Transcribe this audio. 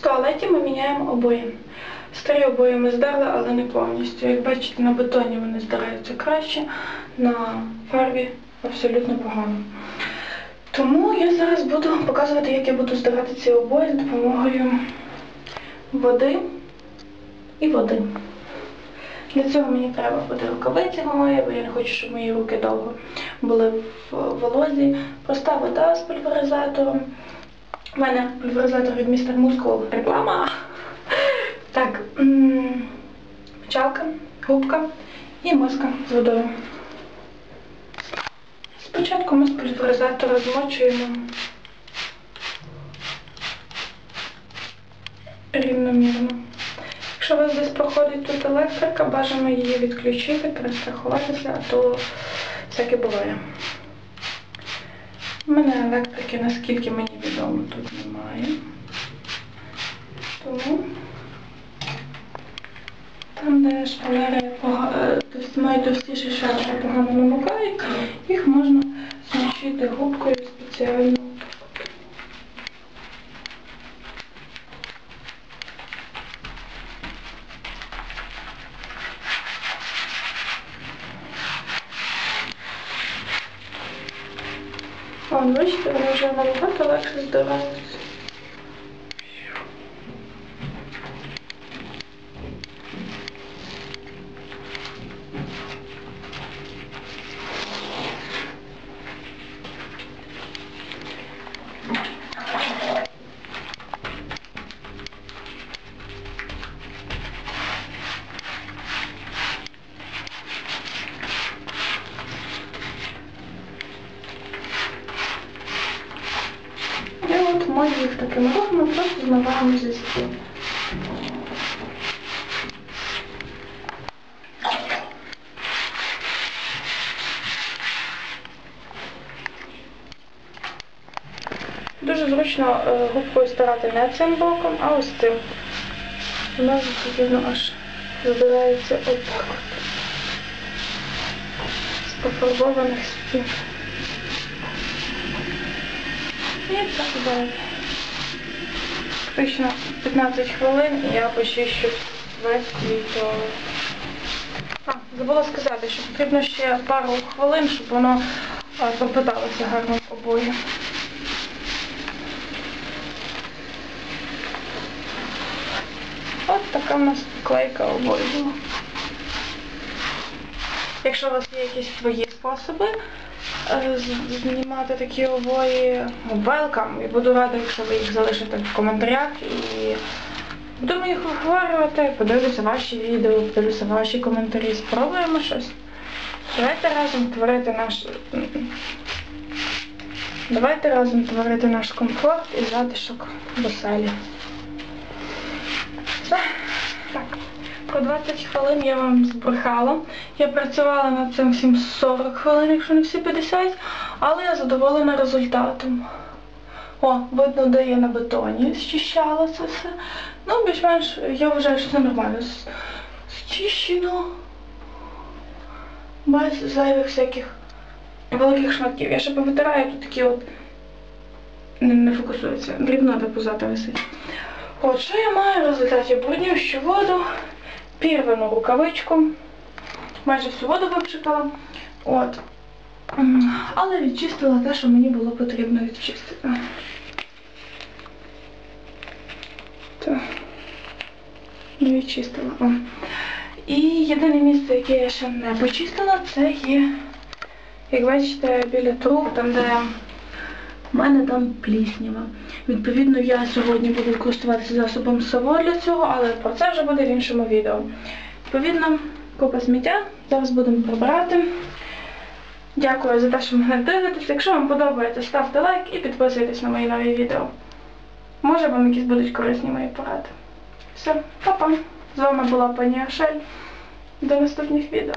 В туалеті ми міняємо обої. Старі обої ми здерли, але не повністю. Як бачите, на бетоні вони здираються краще, на фарбі абсолютно погано. Тому я зараз буду показувати, як я буду здирати ці обої з допомогою води і води. Для цього мені треба буде рукавиці мої, бо я не хочу, щоб мої руки довго були в волозі. Проста вода з пульверизатором. У мене пульверизатор від містер Мускул реклама. Так, м, печалка, губка і миска з водою. Спочатку ми з пульверизатора змочуємо рівномірно. Якщо у вас десь проходить тут електрика, бажано її відключити, перестрахуватися, а то всяке буває. У мене електрики, наскільки мені відомо, тут немає. Тому там, де шпалери пога- е, товс- мають товстіші шари, погано намокають, їх можна змочити губкою спеціально. О, бачите, вони вже набагато легше здираються. От їх таким рухом просто змиваємо зі стіл. Дуже зручно е, губкою старати не цим боком, а ось цим. Вона відповідно аж збирається отак от. З пофарбованих стін. І так далі. Фактично 15 хвилин і я почищу весь свій туалет. А, забула сказати, що потрібно ще пару хвилин, щоб воно а, пропиталося гарно обоє. От така в нас клейка обоє була. Якщо у вас є якісь свої способи е, знімати такі обої, welcome. І буду рада, якщо ви їх залишите в коментарях і будемо їх обговорювати, подивлюся ваші відео, подивлюся ваші коментарі, спробуємо щось. Давайте разом творити наш. Давайте разом творити наш комфорт і затишок в оселі. Все. Про 20 хвилин я вам збрехала. Я працювала над цим всім 40 хвилин, якщо не всі 50, але я задоволена результатом. О, видно, де я на бетоні зчищала це все. Ну, більш-менш, я вважаю, що це нормально. Зчищено. Без зайвих всяких великих шматків. Я ще повитираю тут такі от не, не фокусується. Дрібнота позата висить. От, що я маю в результаті? Бруднющу воду, пірвану рукавичку, майже всю воду випшикала. От. Але відчистила те, що мені було потрібно відчистити. Так. Не відчистила. О. І єдине місце, яке я ще не почистила, це є, як бачите, біля труб, там де у мене там пліснява. Відповідно, я сьогодні буду користуватися засобом САВО для цього, але про це вже буде в іншому відео. Відповідно, купа сміття. Зараз будемо прибирати. Дякую за те, що мене дивитесь. Якщо вам подобається, ставте лайк і підписуйтесь на мої нові відео. Може вам якісь будуть корисні мої поради. Все, па-па. З вами була пані Ашель. До наступних відео.